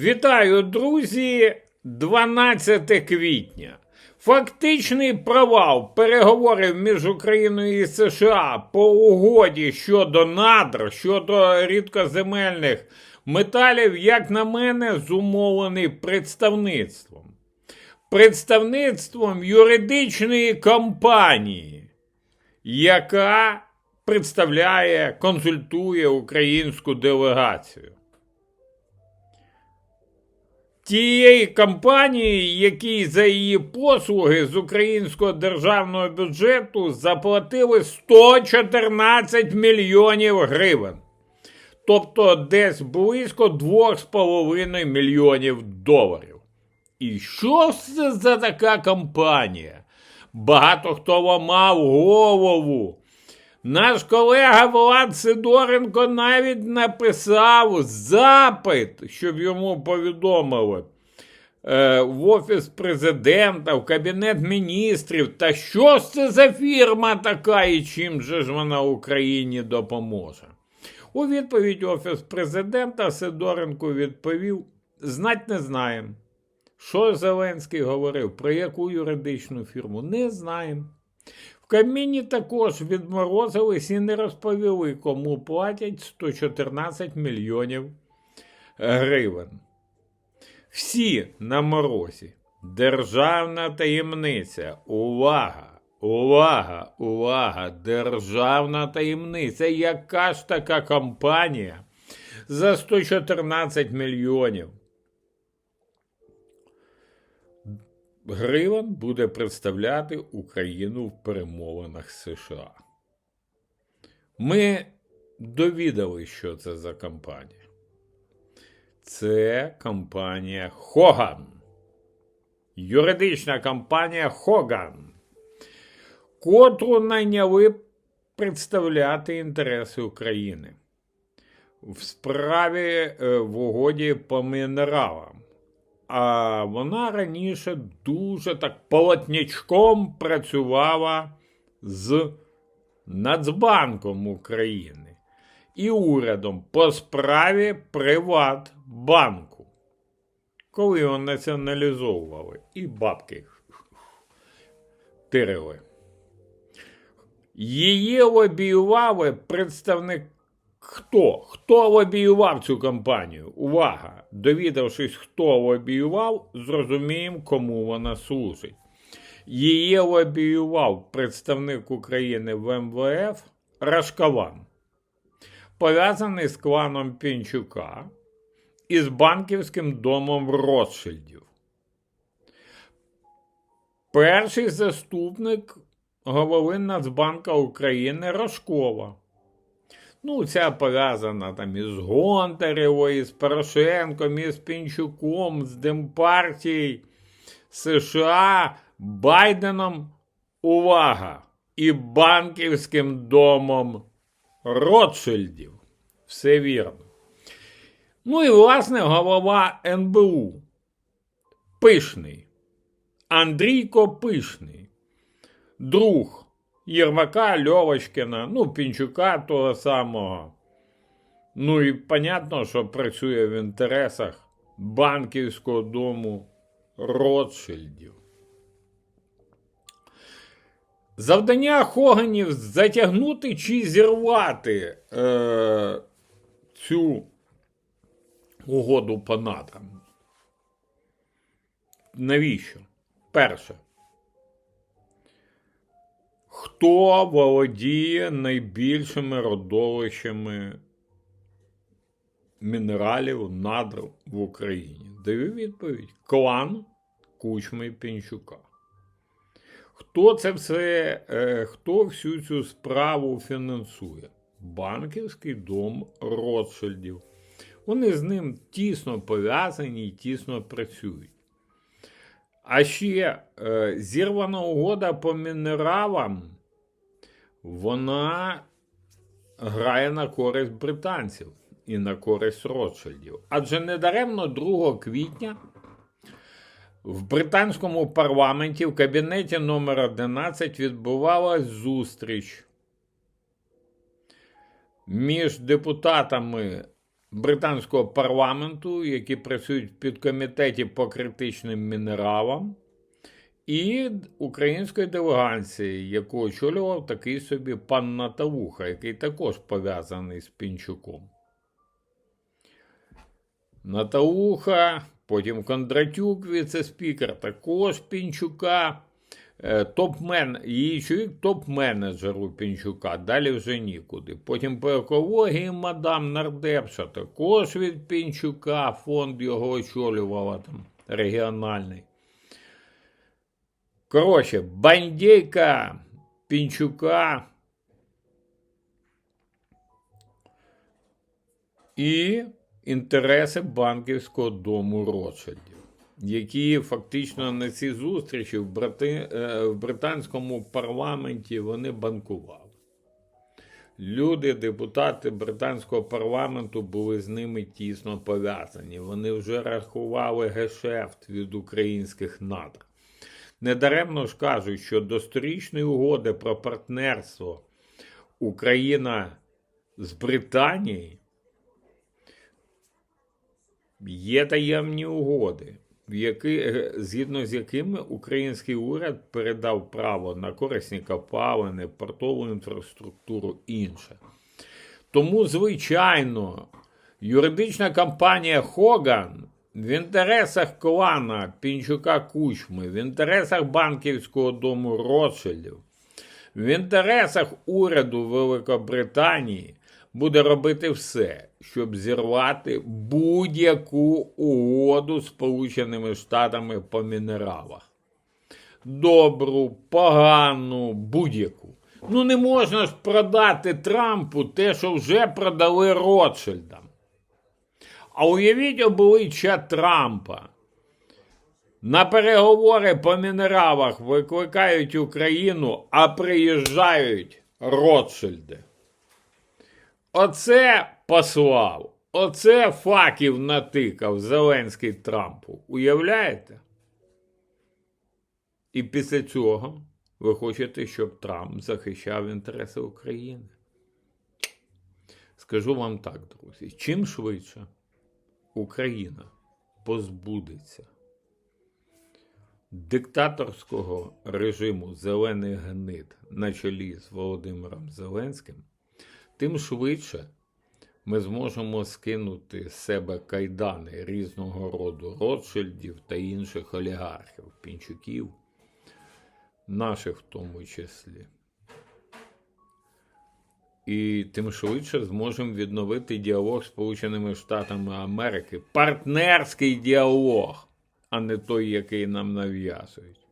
Вітаю, друзі! 12 квітня. Фактичний провал переговорів між Україною і США по угоді щодо надр, щодо рідкоземельних металів, як на мене, зумовлений представництвом. Представництвом юридичної компанії, яка представляє, консультує українську делегацію тієї компанії, якій за її послуги з українського державного бюджету заплатили 114 мільйонів гривень. Тобто десь близько 2,5 мільйонів доларів. І що це за така компанія? Багато хто ламав голову. Наш колега Влад Сидоренко навіть написав запит, щоб йому повідомили е, в Офіс президента, в Кабінет міністрів. Та що ж це за фірма така і чим же ж вона Україні допоможе? У відповідь Офіс президента Сидоренко відповів: знать не знаємо. Що Зеленський говорив, про яку юридичну фірму? Не знаємо. В Кабміні також відморозились і не розповіли, кому платять 114 мільйонів гривень. Всі на морозі. Державна таємниця. Увага! Увага! Увага! Державна таємниця. Яка ж така компанія за 114 мільйонів? Гривень буде представляти Україну в перемовинах США. Ми довідали, що це за компанія. Це компанія Хоган. Юридична компанія Хоган, котру найняли представляти інтереси України в справі е, в угоді по мінералам а вона раніше дуже так полотнячком працювала з Нацбанком України і урядом по справі Приватбанку, коли його націоналізовували і бабки тирили. Її лобіювали представник Хто? Хто лобіював цю кампанію? Увага! Довідавшись, хто лобіював, зрозуміємо, кому вона служить. Її лобіював представник України в МВФ Рашкаван, пов'язаний з кланом Пінчука і з банківським домом Ротшильдів. Перший заступник голови Нацбанка України Рожкова. Ну, ця пов'язана там із Гонтаревою, із Порошенком, із Пінчуком, з Демпартією США, Байденом. Увага! І банківським домом Ротшильдів. Все вірно. Ну і, власне, голова НБУ. Пишний. Андрійко Пишний. Друг Єрмака, Льовочкина, ну, Пінчука того самого. Ну і понятно, що працює в інтересах банківського дому Ротшильдів. Завдання Хоганів затягнути чи зірвати е, цю угоду по НАТО. Навіщо? Перше хто володіє найбільшими родовищами мінералів надр в Україні? Даю відповідь: клан Кучми Пінчука. Хто це все, е, хто всю цю справу фінансує? Банківський дом Ротшильдів. Вони з ним тісно пов'язані і тісно працюють. А ще е, зірвана угода по мінералам, вона грає на користь британців і на користь Ротшильдів. Адже недаремно 2 квітня в британському парламенті в кабінеті номер 11 відбувалась зустріч між депутатами британського парламенту, які працюють в підкомітеті по критичним мінералам, і української делегації, яку очолював такий собі пан Наталуха, який також пов'язаний з Пінчуком. Наталуха, потім Кондратюк, віце-спікер, також Пінчука, е, топ-мен, її чоловік топ-менеджер у Пінчука, далі вже нікуди. Потім по екології мадам Нардепша, також від Пінчука, фонд його очолювала там регіональний. Коротше, бандейка Пінчука і інтереси банківського дому Ротшильдів, які фактично на цій зустрічі в, брати, е, в британському парламенті вони банкували. Люди, депутати британського парламенту були з ними тісно пов'язані. Вони вже рахували гешефт від українських надр. Недаремно ж кажуть, що до сторічної угоди про партнерство Україна з Британією є таємні угоди, в які, е, згідно з якими український уряд передав право на корисні копалини, портову інфраструктуру інше. Тому, звичайно, юридична компанія Хоган в інтересах клана Пінчука Кучми, в інтересах банківського дому Ротшильдів, в інтересах уряду Великобританії буде робити все, щоб зірвати будь-яку угоду з Сполученими Штатами по мінералах. Добру, погану, будь-яку. Ну не можна ж продати Трампу те, що вже продали Ротшильдам. А уявіть обличчя Трампа. На переговори по мінералах викликають Україну, а приїжджають Ротшильди. Оце послав, оце факів натикав Зеленський Трампу. Уявляєте? І після цього ви хочете, щоб Трамп захищав інтереси України. Скажу вам так, друзі, чим швидше Україна позбудеться диктаторського режиму зелених гнид на чолі з Володимиром Зеленським, тим швидше ми зможемо скинути з себе кайдани різного роду Ротшильдів та інших олігархів, пінчуків, наших в тому числі. І тим швидше зможемо відновити діалог з Сполученими Штатами Америки. Партнерський діалог, а не той, який нам нав'язують.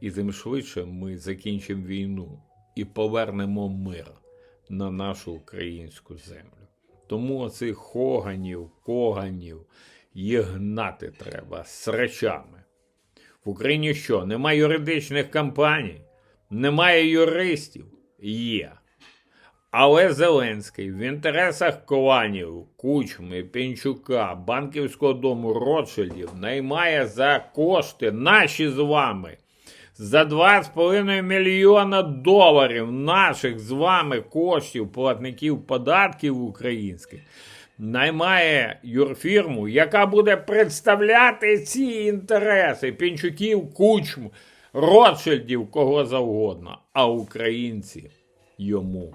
І тим швидше ми закінчимо війну і повернемо мир на нашу українську землю. Тому оцих хоганів, коганів їх гнати треба з речами. В Україні що? Немає юридичних компаній, немає юристів? Є. Але Зеленський в інтересах кланів, Кучми, Пінчука, банківського дому Ротшильдів наймає за кошти наші з вами за 2,5 мільйона доларів наших з вами коштів платників податків українських. Наймає юрфірму, яка буде представляти ці інтереси Пінчуків, Кучм, Ротшильдів, кого завгодно. А українці йому